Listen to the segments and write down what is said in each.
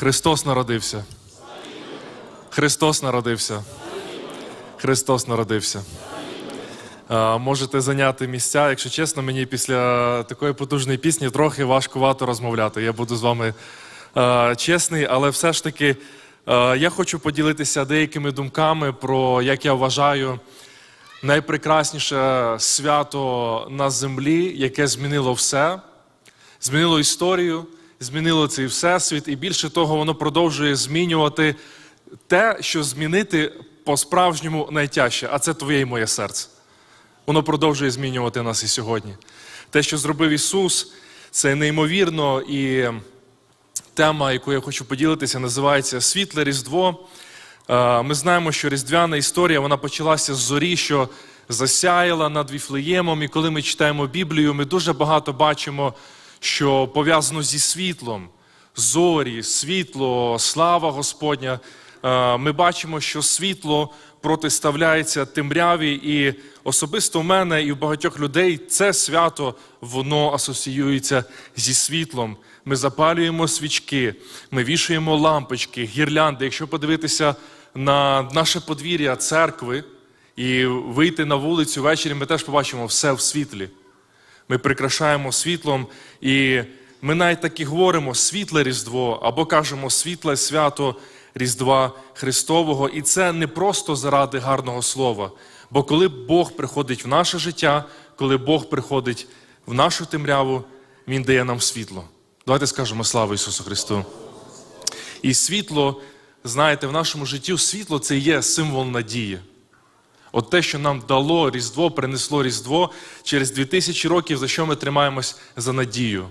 Христос народився. Христос народився. Христос народився. Можете зайняти місця. Якщо чесно, мені після такої потужної пісні трохи важкувато розмовляти. Я буду з вами чесний, але все ж таки я хочу поділитися деякими думками про, як я вважаю, найпрекрасніше свято на землі, яке змінило все, змінило історію, змінило цей всесвіт, і більше того, воно продовжує змінювати те, що змінити по-справжньому найтяжче, а це твоє і моє серце. Воно продовжує змінювати нас і сьогодні. Те, що зробив Ісус, це неймовірно, і тема, яку я хочу поділитися, називається Світле Різдво. Е, Ми знаємо, що різдвяна історія вона почалася з зорі, що засяяла над Віфлеємом. І коли ми читаємо Біблію, ми дуже багато бачимо, що пов'язано зі світлом, зорі, світло, слава Господня. Е, Ми бачимо, що світло протиставляється темряві, і особисто в мене і в багатьох людей це свято воно асоціюється зі світлом. Ми запалюємо свічки, ми вішаємо лампочки, гірлянди. Якщо подивитися на наше подвір'я церкви і вийти на вулицю ввечері, ми теж побачимо все в світлі. Ми прикрашаємо світлом, і ми навіть так і говоримо світле Різдво або кажемо світле свято Різдва Христового. І це не просто заради гарного слова. Бо коли Бог приходить в наше життя, коли Бог приходить в нашу темряву, Він дає нам світло. Давайте скажемо слава Ісусу Христу. І світло, знаєте, в нашому житті світло це є символ надії. От те, що нам дало Різдво, принесло Різдво через 2000 років, за що ми тримаємось за надію,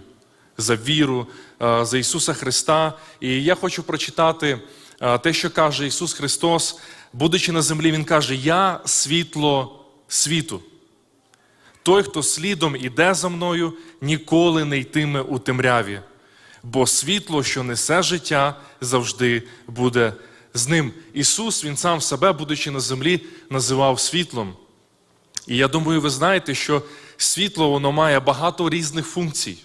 за віру, е, за Ісуса Христа. І я хочу прочитати е, те, що каже Ісус Христос, будучи на землі, Він каже: Я світло світу. Той, хто слідом іде за мною, ніколи не йтиме у темряві, бо світло, що несе життя, завжди буде з ним. Ісус, Він сам себе, будучи на землі, називав світлом. І я думаю, ви знаєте, що світло воно має багато різних функцій.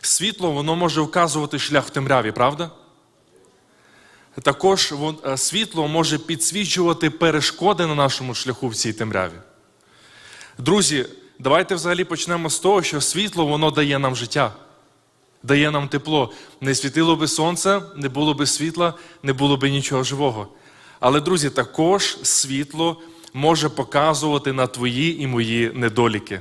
Світло воно може вказувати шлях в темряві, правда? Також е, світло може підсвічувати перешкоди на нашому шляху в цій темряві. Друзі, давайте взагалі почнемо з того, що світло воно дає нам життя, дає нам тепло. Не світило би сонце, не було би світла, не було би нічого живого. Але, друзі, також світло може показувати на твої і мої недоліки.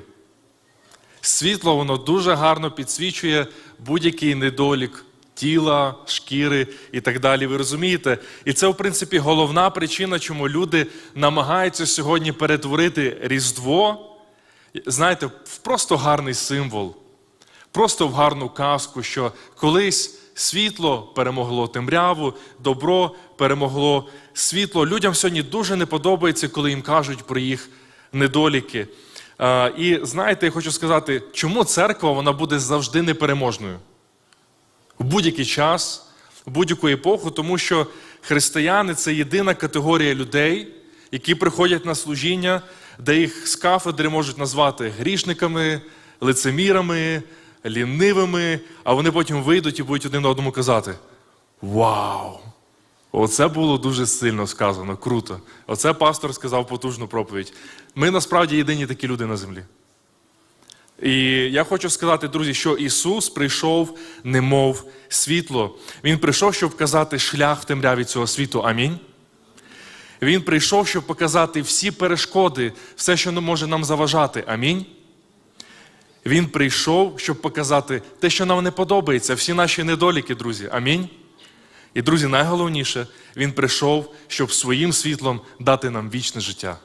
Світло воно дуже гарно підсвічує будь-який недолік тіла, шкіри і так далі. Ви розумієте? І це, в принципі, головна причина, чому люди намагаються сьогодні перетворити Різдво, знаєте, в просто гарний символ, просто в гарну казку, що колись світло перемогло темряву, добро перемогло світло. Людям сьогодні дуже не подобається, коли їм кажуть про їх недоліки. І знаєте, я хочу сказати, чому церква вона буде завжди непереможною в будь-який час, в будь-яку епоху, тому що християни це єдина категорія людей, які приходять на служіння, де їх з кафедри можуть назвати грішниками, лицемірами, лінивими, а вони потім вийдуть і будуть один одному казати: Вау! Оце було дуже сильно сказано, круто. Оце пастор сказав потужну проповідь. Ми насправді єдині такі люди на землі. І я хочу сказати, друзі, що Ісус прийшов, немов світло. Він прийшов, щоб показати шлях в темряві цього світу. Амінь. Він прийшов, щоб показати всі перешкоди, все, що не може нам заважати. Амінь. Він прийшов, щоб показати те, що нам не подобається, всі наші недоліки, друзі. Амінь. І, друзі, найголовніше, Він прийшов, щоб своїм світлом дати нам вічне життя.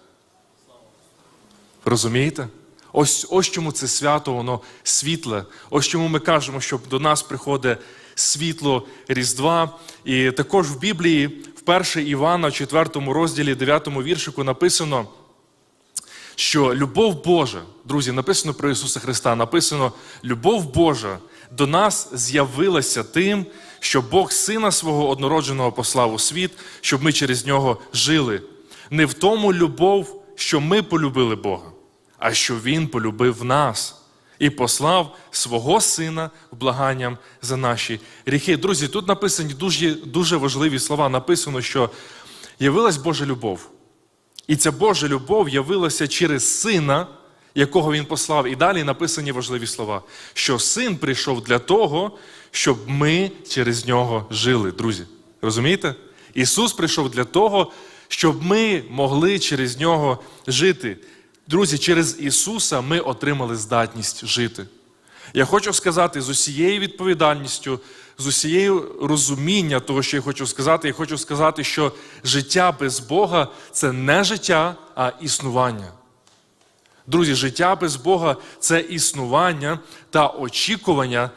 Розумієте? Ось, ось чому це свято, воно світле. Ось чому ми кажемо, що до нас приходить світло Різдва. І також в Біблії, в 1 Івана, в 4 розділі, 9 віршику написано, що любов Божа, друзі, написано про Ісуса Христа, написано, любов Божа до нас з'явилася тим, що Бог Сина свого однородженого послав у світ, щоб ми через нього жили. Не в тому любов, що ми полюбили Бога, а що Він полюбив нас і послав свого сина благанням за наші гріхи. Друзі, тут написані дуже, дуже важливі слова. Написано, що явилась Божа любов. І ця Божа любов явилася через сина, якого він послав. І далі написані важливі слова, що син прийшов для того, щоб ми через нього жили, друзі. Розумієте? Ісус прийшов для того, щоб ми могли через нього жити. Друзі, через Ісуса ми отримали здатність жити. Я хочу сказати з усією відповідальністю, з усією розуміння того, що я хочу сказати, я хочу сказати, що життя без Бога це не життя, а існування. Друзі, життя без Бога це існування та очікування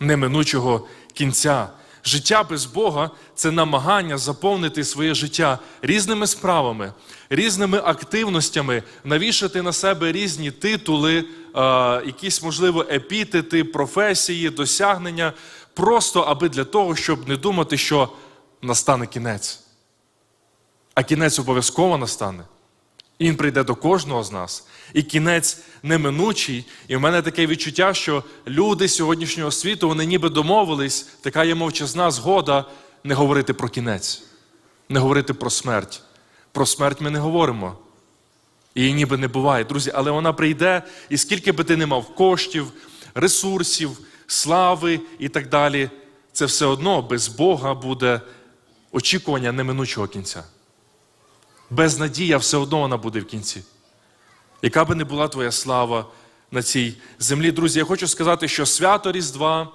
неминучого кінця. Життя без Бога це намагання заповнити своє життя різними справами, різними активностями, навішати на себе різні титули, якісь, можливо, епітети, професії, досягнення, просто аби для того, щоб не думати, що настане кінець. А кінець обов'язково настане. Він прийде до кожного з нас. І кінець неминучий. І в мене таке відчуття, що люди сьогоднішнього світу вони ніби домовились, така є мовчазна згода не говорити про кінець, не говорити про смерть. Про смерть ми не говоримо. Її ніби не буває, друзі, але вона прийде, і скільки би ти не мав коштів, ресурсів, слави і так далі, це все одно без Бога буде очікування неминучого кінця. Безнадія все одно вона буде в кінці. Яка би не була твоя слава на цій землі. Друзі, я хочу сказати, що свято Різдва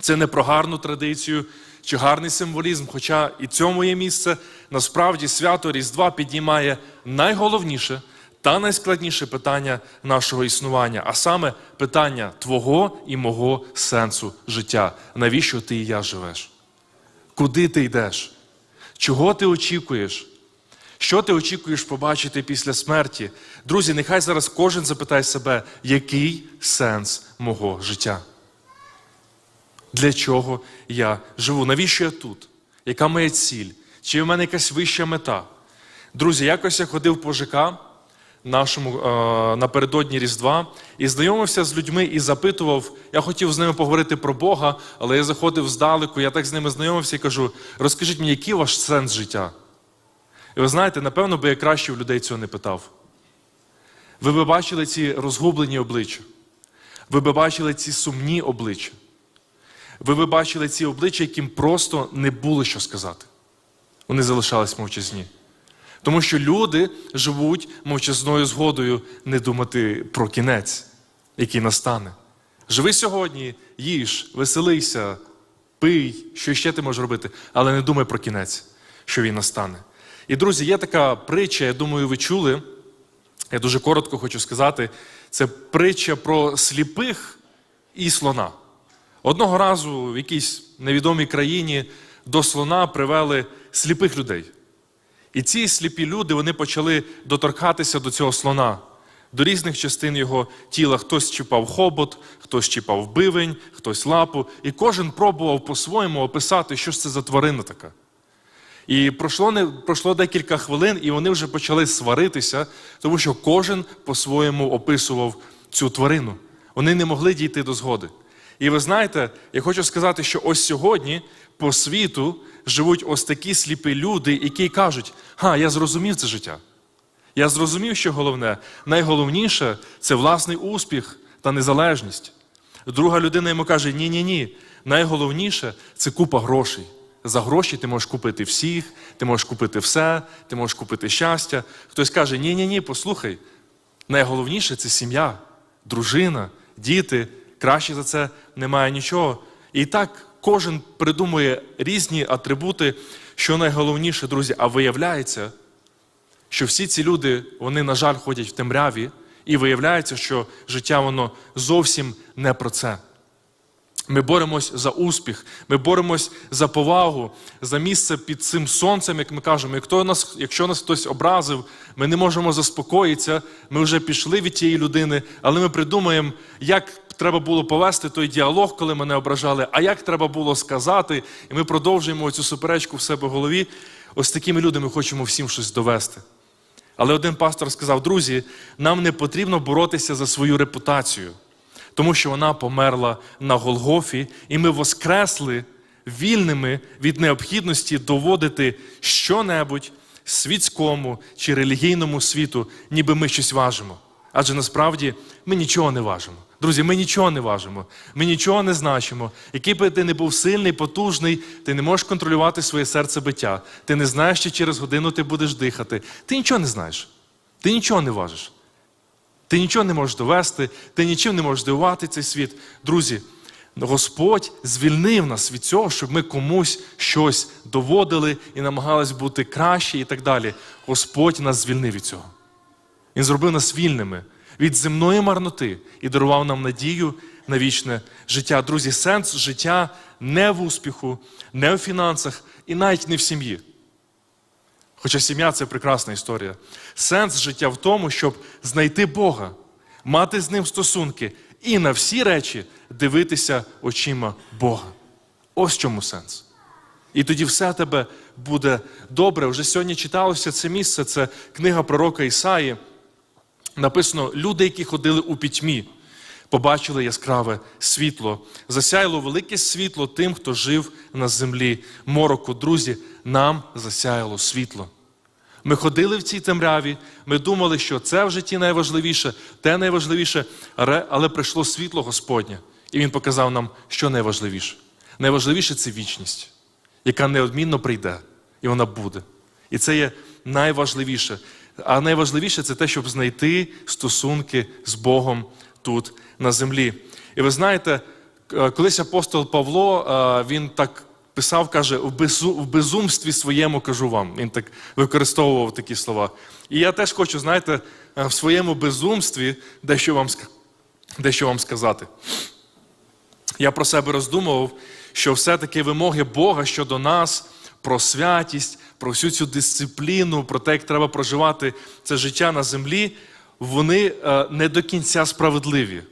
це не про гарну традицію чи гарний символізм, хоча і цьому є місце. Насправді свято Різдва піднімає найголовніше та найскладніше питання нашого існування, а саме питання твого і мого сенсу життя. Навіщо ти і я живеш? Куди ти йдеш? Чого ти очікуєш? Що ти очікуєш побачити після смерті? Друзі, нехай зараз кожен запитає себе, який сенс мого життя? Для чого я живу? Навіщо я тут? Яка моя ціль? Чи в мене якась вища мета? Друзі, якось я ходив по ЖК нашому е, напередодні Різдва і знайомився з людьми і запитував, я хотів з ними поговорити про Бога, але я заходив здалеку, я так з ними знайомився і кажу: розкажіть мені, який ваш сенс життя? І ви знаєте, напевно, би я краще в людей цього не питав. Ви би бачили ці розгублені обличчя. Ви би бачили ці сумні обличчя. Ви би бачили ці обличчя, яким просто не було що сказати. Вони залишались мовчазні. Тому що люди живуть мовчазною згодою не думати про кінець, який настане. Живи сьогодні, їж, веселися, пий, що ще ти можеш робити, але не думай про кінець, що він настане. І, друзі, є така притча, я думаю, ви чули. Я дуже коротко хочу сказати. Це притча про сліпих і слона. Одного разу в якійсь невідомій країні до слона привели сліпих людей. І ці сліпі люди вони почали доторкатися до цього слона, до різних частин його тіла. Хтось чіпав хобот, хтось чіпав бивень, хтось лапу. І кожен пробував по-своєму описати, що ж це за тварина така. І пройшло не пройшло декілька хвилин, і вони вже почали сваритися, тому що кожен по-своєму описував цю тварину. Вони не могли дійти до згоди. І ви знаєте, я хочу сказати, що ось сьогодні по світу живуть ось такі сліпі люди, які кажуть: ха, я зрозумів це життя. Я зрозумів, що головне, найголовніше це власний успіх та незалежність. Друга людина йому каже: ні-ні ні, найголовніше це купа грошей. За гроші ти можеш купити всіх, ти можеш купити все, ти можеш купити щастя. Хтось каже: ні ні ні послухай, найголовніше це сім'я, дружина, діти. Краще за це немає нічого. І так кожен придумує різні атрибути, що найголовніше, друзі, а виявляється, що всі ці люди, вони, на жаль, ходять в темряві, і виявляється, що життя воно зовсім не про це. Ми боремось за успіх, ми боремось за повагу, за місце під цим сонцем, як ми кажемо. Якщо нас, якщо нас хтось образив, ми не можемо заспокоїтися, ми вже пішли від тієї людини, але ми придумаємо, як треба було повести той діалог, коли мене ображали, а як треба було сказати, і ми продовжуємо цю суперечку в себе в голові. Ось такими людьми хочемо всім щось довести. Але один пастор сказав: друзі, нам не потрібно боротися за свою репутацію, тому що вона померла на Голгофі, і ми воскресли вільними від необхідності доводити щонебудь світському чи релігійному світу, ніби ми щось важимо. Адже насправді ми нічого не важимо. Друзі, ми нічого не важимо, ми нічого не значимо. Який би ти не був сильний, потужний, ти не можеш контролювати своє серцебиття. Ти не знаєш, чи через годину ти будеш дихати. Ти нічого не знаєш. Ти нічого не важиш. Ти нічого не можеш довести, ти нічим не можеш дивувати цей світ. Друзі, Господь звільнив нас від цього, щоб ми комусь щось доводили і намагались бути краще і так далі. Господь нас звільнив від цього. Він зробив нас вільними від земної марноти і дарував нам надію на вічне життя. Друзі, сенс життя не в успіху, не в фінансах і навіть не в сім'ї. Хоча сім'я це прекрасна історія. Сенс життя в тому, щоб знайти Бога, мати з ним стосунки і на всі речі дивитися очима Бога. Ось чому сенс. І тоді все тебе буде добре. Вже сьогодні читалося це місце, це книга пророка Ісаї. Написано: люди, які ходили у пітьмі, побачили яскраве світло. Засяяло велике світло тим, хто жив на землі мороку. Друзі, нам засяяло світло. Ми ходили в цій темряві, ми думали, що це в житті найважливіше, те найважливіше, але- прийшло світло Господнє, і Він показав нам, що найважливіше. Найважливіше це вічність, яка неодмінно прийде, і вона буде. І це є найважливіше. А найважливіше це те, щоб знайти стосунки з Богом тут на землі. І ви знаєте, е, колись апостол Павло, е, він так писав, каже, в безумстві своєму кажу вам. Він так використовував такі слова. І я теж хочу, знаєте, е, в своєму безумстві дещо вам, дещо вам сказати. Я про себе роздумував, що все-таки вимоги Бога щодо нас, про святість, про всю цю дисципліну, про те, як треба проживати це життя на землі, вони е, не до кінця справедливі,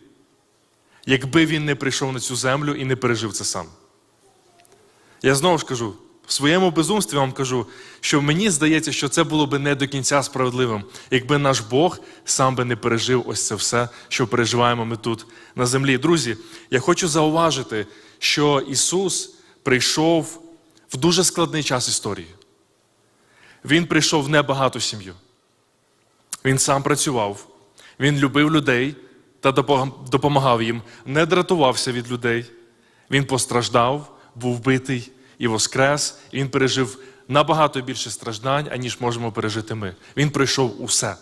якби він не прийшов на цю землю і не пережив це сам. Я знову ж кажу, в своєму безумстві вам кажу, що мені здається, що це було би не до кінця справедливим, якби наш Бог сам би не пережив ось це все, що переживаємо ми тут на землі. Друзі, я хочу зауважити, що Ісус прийшов в дуже складний час історії. Він прийшов в небагату сім'ю. Він сам працював, він любив людей та допомагав їм, не дратувався від людей. Він постраждав, був битий і воскрес. І він пережив набагато більше страждань, аніж можемо пережити ми. Він пройшов усе.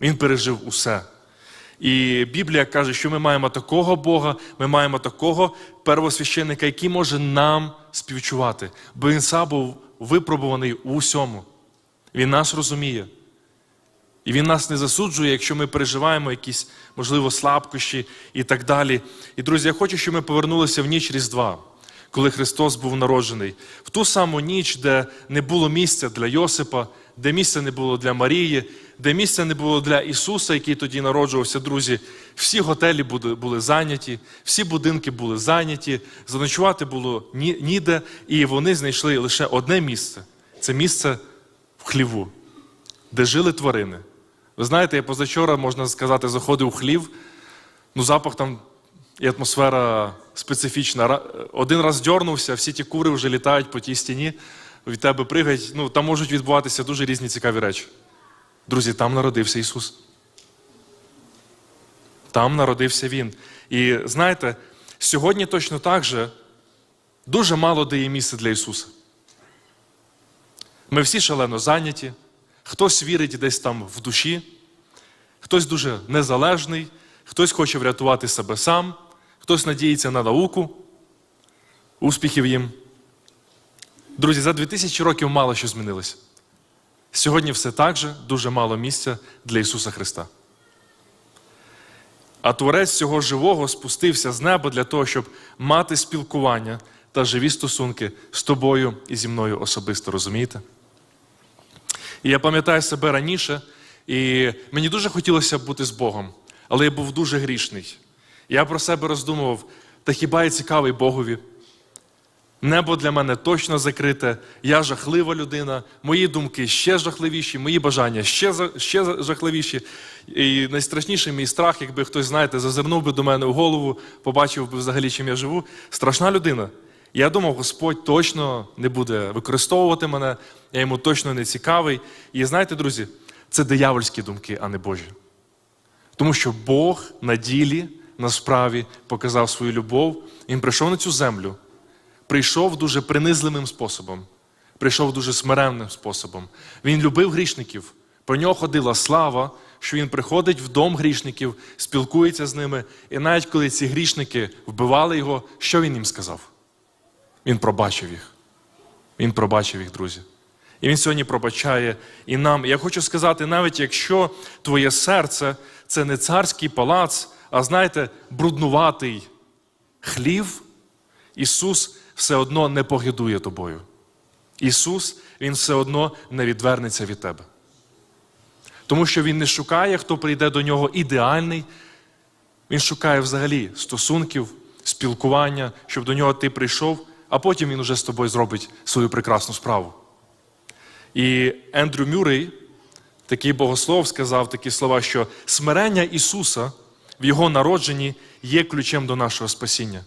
Він пережив усе. І Біблія каже, що ми маємо такого Бога, ми маємо такого первосвященника, який може нам співчувати, бо він сам був випробуваний у всьому. Він нас розуміє. І він нас не засуджує, якщо ми переживаємо якісь, можливо, слабкощі і так далі. І, друзі, я хочу, щоб ми повернулися в ніч Різдва, коли Христос був народжений. В ту саму ніч, де не було місця для Йосипа, де місця не було для Марії, де місця не було для Ісуса, який тоді народжувався, друзі. Всі готелі були, зайняті, всі будинки були зайняті, заночувати було ні- ніде, і вони знайшли лише одне місце це місце в хліву, де жили тварини. Ви знаєте, я позавчора, можна сказати, заходив у хлів, ну запах там і атмосфера специфічна. Один раз дьорнувся, всі ті кури вже літають по тій стіні, від тебе пригають. Ну, там можуть відбуватися дуже різні цікаві речі. Друзі, там народився Ісус. Там народився Він. І знаєте, сьогодні точно так же дуже мало де є місце для Ісуса. Ми всі шалено зайняті, хтось вірить десь там в душі, хтось дуже незалежний, хтось хоче врятувати себе сам, хтось надіється на науку, успіхів їм. Друзі, за 2000 років мало що змінилося. Сьогодні все так же дуже мало місця для Ісуса Христа. А Творець цього живого спустився з неба для того, щоб мати спілкування та живі стосунки з тобою і зі мною особисто, розумієте? І я пам'ятаю себе раніше, і мені дуже хотілося бути з Богом, але я був дуже грішний. Я про себе роздумував, та хіба я цікавий Богові? Небо для мене точно закрите, я жахлива людина, мої думки ще жахливіші, мої бажання ще, ще жахливіші. І найстрашніший мій страх, якби хтось, знаєте, зазирнув би до мене в голову, побачив би взагалі, чим я живу. Страшна людина. Я думав, Господь точно не буде використовувати мене, я йому точно не цікавий. І знаєте, друзі, це диявольські думки, а не Божі. Тому що Бог на ділі, на справі показав свою любов. Він прийшов на цю землю, прийшов дуже принизливим способом, прийшов дуже смиренним способом. Він любив грішників. Про нього ходила слава, що він приходить в дом грішників, спілкується з ними. І навіть коли ці грішники вбивали його, що він їм сказав? Він пробачив їх. Він пробачив їх, друзі. І він сьогодні пробачає і нам. Я хочу сказати, навіть якщо твоє серце це не царський палац, а знаєте, бруднуватий хлів, Ісус все одно не погидує тобою. Ісус, Він все одно не відвернеться від тебе. Тому що Він не шукає, хто прийде до нього ідеальний. Він шукає взагалі стосунків, спілкування, щоб до нього ти прийшов, а потім він уже з тобою зробить свою прекрасну справу. І Ендрю Мюррей, такий богослов, сказав такі слова, що смирення Ісуса в Його народженні є ключем до нашого спасіння.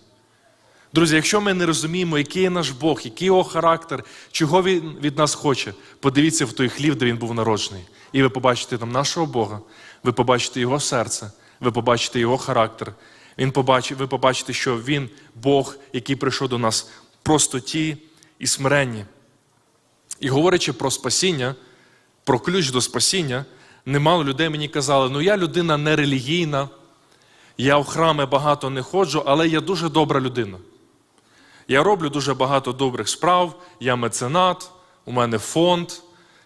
Друзі, якщо ми не розуміємо, який є наш Бог, який його характер, чого він від нас хоче, подивіться в той хлів, де він був народжений. І ви побачите там нашого Бога, ви побачите Його серце, ви побачите Його характер. Він побачить, ви побачите, що Він Бог, який прийшов до нас простоті і смиренні. І говорячи про спасіння, про ключ до спасіння, немало людей мені казали, ну я людина нерелігійна, я в храми багато не ходжу, але я дуже добра людина. Я роблю дуже багато добрих справ, я меценат, у мене фонд,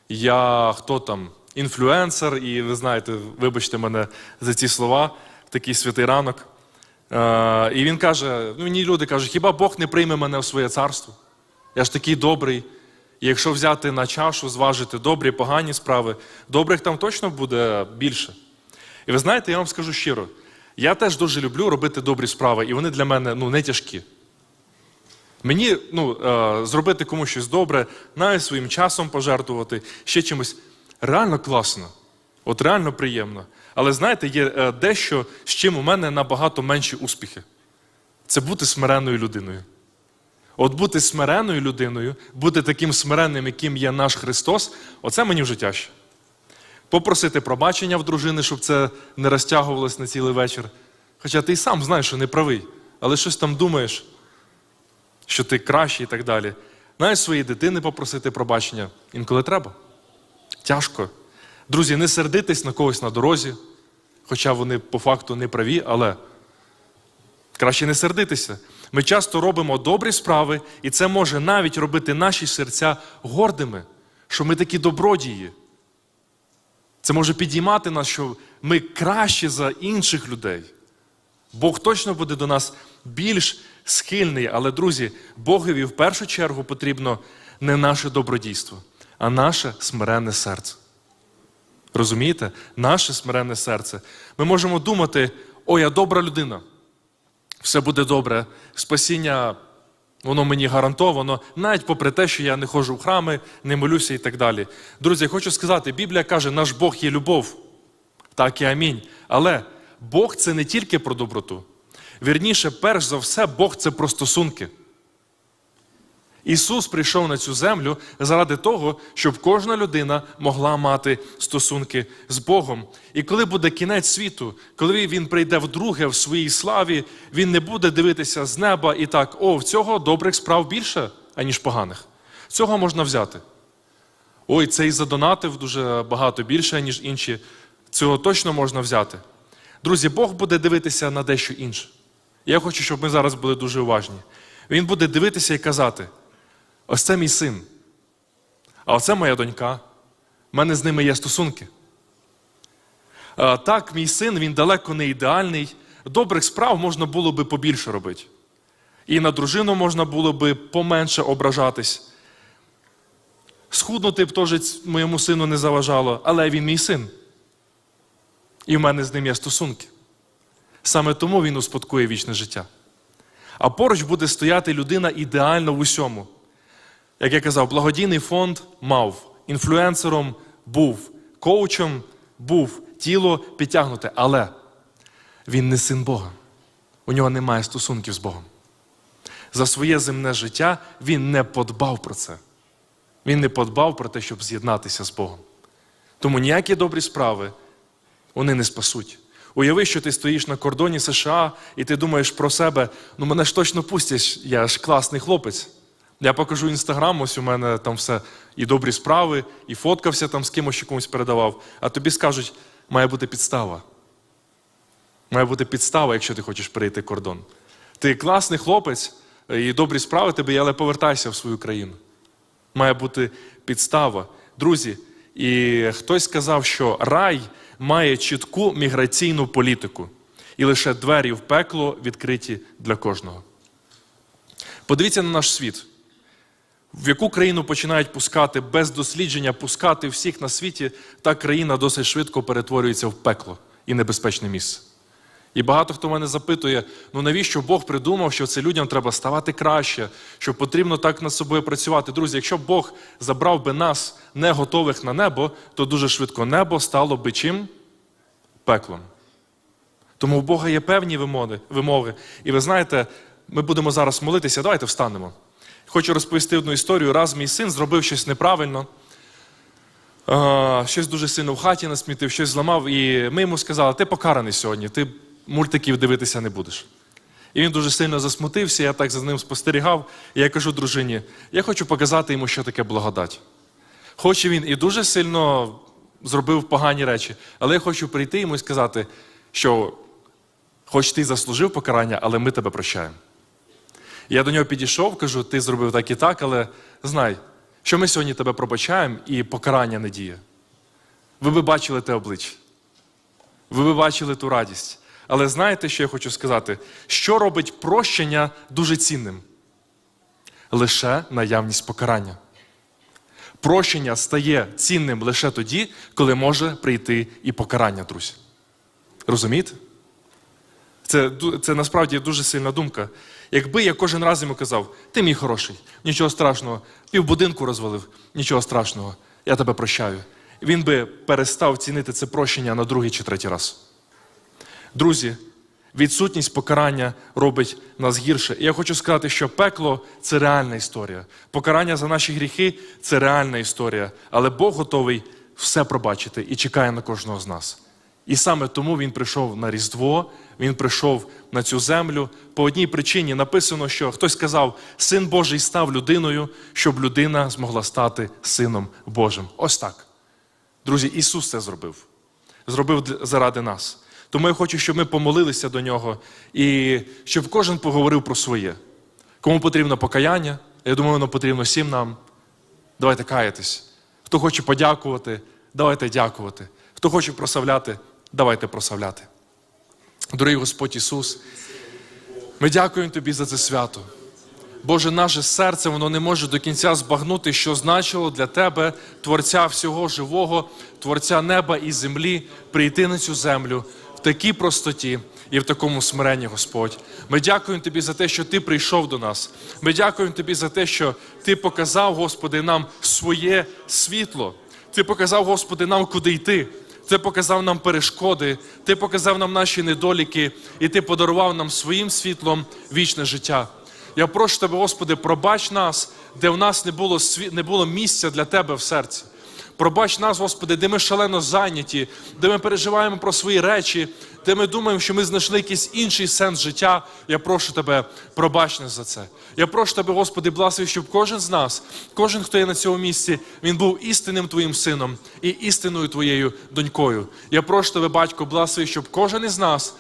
я хто там, інфлюенсер, і ви знаєте, вибачте мене за ці слова, в такий святий ранок. І він каже: ну, мені люди кажуть, хіба Бог не прийме мене в своє царство? Я ж такий добрий. І якщо взяти на чашу, зважити добрі, погані справи, добрих там точно буде більше. І ви знаєте, я вам скажу щиро, я теж дуже люблю робити добрі справи, і вони для мене ну, не тяжкі. Мені ну, е, зробити комусь щось добре, навіть своїм часом пожертвувати, ще чимось реально класно, от реально приємно. Але знаєте, є е, дещо, з чим у мене набагато менші успіхи. Це бути смиренною людиною. От бути смиренною людиною, бути таким смиренним, яким є наш Христос, оце мені вже тяжче. Попросити пробачення в дружини, щоб це не розтягувалось на цілий вечір. Хоча ти й сам знаєш, що не правий, але щось там думаєш, що ти кращий і так далі. Навіть своїй дитини попросити пробачення інколи треба. Тяжко. Друзі, не сердитись на когось на дорозі, хоча вони по факту не праві, але краще не сердитися. Ми часто робимо добрі справи, і це може навіть робити наші серця гордими, що ми такі добродії. Це може підіймати нас, що ми кращі за інших людей. Бог точно буде до нас більш схильний, але, друзі, Богові в першу чергу потрібно не наше добродійство, а наше смиренне серце. Розумієте? Наше смиренне серце. Ми можемо думати, о, я добра людина, все буде добре, спасіння, воно мені гарантовано, навіть попри те, що я не ходжу в храми, не молюся і так далі. Друзі, я хочу сказати, Біблія каже, наш Бог є любов. Так і амінь. Але Бог це не тільки про доброту. Вірніше, перш за все, Бог це про стосунки. Ісус прийшов на цю землю заради того, щоб кожна людина могла мати стосунки з Богом. І коли буде кінець світу, коли Він прийде вдруге в своїй славі, Він не буде дивитися з неба і так: о, в цього добрих справ більше, аніж поганих. Цього можна взяти. Ой, цей задонатив дуже багато більше, ніж інші. Цього точно можна взяти. Друзі, Бог буде дивитися на дещо інше. Я хочу, щоб ми зараз були дуже уважні. Він буде дивитися і казати: ось це мій син, а оце моя донька. У мене з ними є стосунки. Так, мій син, він далеко не ідеальний. Добрих справ можна було би побільше робити. І на дружину можна було би поменше ображатись. Схуднути б теж моєму сину не заважало, але він мій син. І в мене з ним є стосунки. Саме тому він успадкує вічне життя. А поруч буде стояти людина ідеально в усьому. Як я казав, благодійний фонд мав, інфлюенсером був, коучем був, тіло підтягнуте, але він не син Бога. У нього немає стосунків з Богом. За своє земне життя він не подбав про це. Він не подбав про те, щоб з'єднатися з Богом. Тому ніякі добрі справи вони не спасуть. Уяви, що ти стоїш на кордоні США і ти думаєш про себе, ну мене ж точно пустять, я ж класний хлопець. Я покажу інстаграм, ось у мене там все і добрі справи, і фоткався там з кимось, що комусь передавав. А тобі скажуть, має бути підстава. Має бути підстава, якщо ти хочеш перейти кордон. Ти класний хлопець, і добрі справи є, але повертайся в свою країну. Має бути підстава. Друзі, і хтось сказав, що рай має чітку міграційну політику, і лише двері в пекло відкриті для кожного. Подивіться на наш світ. В яку країну починають пускати без дослідження, пускати всіх на світі, та країна досить швидко перетворюється в пекло і небезпечне місце. І багато хто мене запитує: ну навіщо Бог придумав, що це людям треба ставати краще, що потрібно так над собою працювати. Друзі, якщо Бог забрав би нас не готових на небо, то дуже швидко небо стало би чим? Пеклом. Тому у Бога є певні вимоги, вимоги. І ви знаєте, ми будемо зараз молитися, давайте встанемо. Хочу розповісти одну історію. Раз мій син зробив щось неправильно, щось дуже сильно в хаті насмітив, щось зламав, і ми йому сказали, ти покараний сьогодні, ти мультиків дивитися не будеш. І він дуже сильно засмутився, я так за ним спостерігав, і я кажу дружині, я хочу показати йому, що таке благодать. Хоч він і дуже сильно зробив погані речі, але я хочу прийти йому і сказати, що хоч ти заслужив покарання, але ми тебе прощаємо. Я до нього підійшов, кажу, ти зробив так і так, але знай, що ми сьогодні тебе пробачаємо і покарання не діє. Ви би бачили те обличчя. Ви би бачили ту радість. Але знаєте, що я хочу сказати? Що робить прощення дуже цінним? Лише наявність покарання. Прощення стає цінним лише тоді, коли може прийти і покарання, друзі. Розумієте? Це, це насправді дуже сильна думка. Якби я кожен раз йому казав, ти мій хороший, нічого страшного, півбудинку розвалив, нічого страшного, я тебе прощаю. Він би перестав цінити це прощення на другий чи третій раз. Друзі, відсутність покарання робить нас гірше. І я хочу сказати, що пекло це реальна історія. Покарання за наші гріхи це реальна історія. Але Бог готовий все пробачити і чекає на кожного з нас. І саме тому він прийшов на Різдво, він прийшов на цю землю. По одній причині написано, що хтось сказав, син Божий став людиною, щоб людина змогла стати сином Божим. Ось так. Друзі, Ісус це зробив. Зробив заради нас. Тому я хочу, щоб ми помолилися до нього і щоб кожен поговорив про своє. Кому потрібно покаяння, я думаю, воно потрібно всім нам. Давайте каятись. Хто хоче подякувати, давайте дякувати. Хто хоче прославляти, давайте прославляти. Дорогий Господь Ісус, ми дякуємо Тобі за це свято. Боже, наше серце воно не може до кінця збагнути, що значило для Тебе, Творця всього живого, Творця неба і землі, прийти на цю землю в такій простоті і в такому смиренні, Господь. Ми дякуємо Тобі за те, що Ти прийшов до нас. Ми дякуємо Тобі за те, що Ти показав, Господи, нам своє світло. Ти показав, Господи, нам куди йти. Ти показав нам перешкоди, Ти показав нам наші недоліки, і Ти подарував нам своїм світлом вічне життя. Я прошу тебе, Господи, пробач нас, де в нас не було, сві- не було місця для Тебе в серці. Пробач нас, Господи, де ми шалено зайняті, де ми переживаємо про свої речі, де ми думаємо, що ми знайшли якийсь інший сенс життя. Я прошу Тебе, пробач нас за це. Я прошу Тебе, Господи, благослови, щоб кожен з нас, кожен, хто є на цьому місці, він був істинним Твоїм сином і істинною Твоєю донькою. Я прошу Тебе, Батько, благослови, щоб кожен із нас.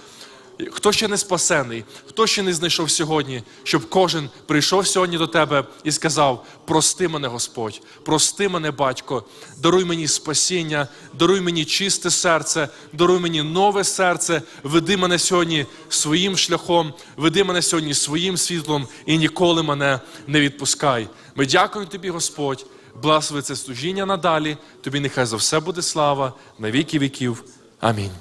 Хто ще не спасений, хто ще не знайшов сьогодні, щоб кожен прийшов сьогодні до тебе і сказав: прости мене, Господь, прости мене, батько, даруй мені спасіння, даруй мені чисте серце, даруй мені нове серце, веди мене сьогодні своїм шляхом, веди мене сьогодні своїм світлом і ніколи мене не відпускай. Ми дякуємо тобі, Господь, благослови це служіння надалі. Тобі нехай за все буде слава на віки віків. Амінь.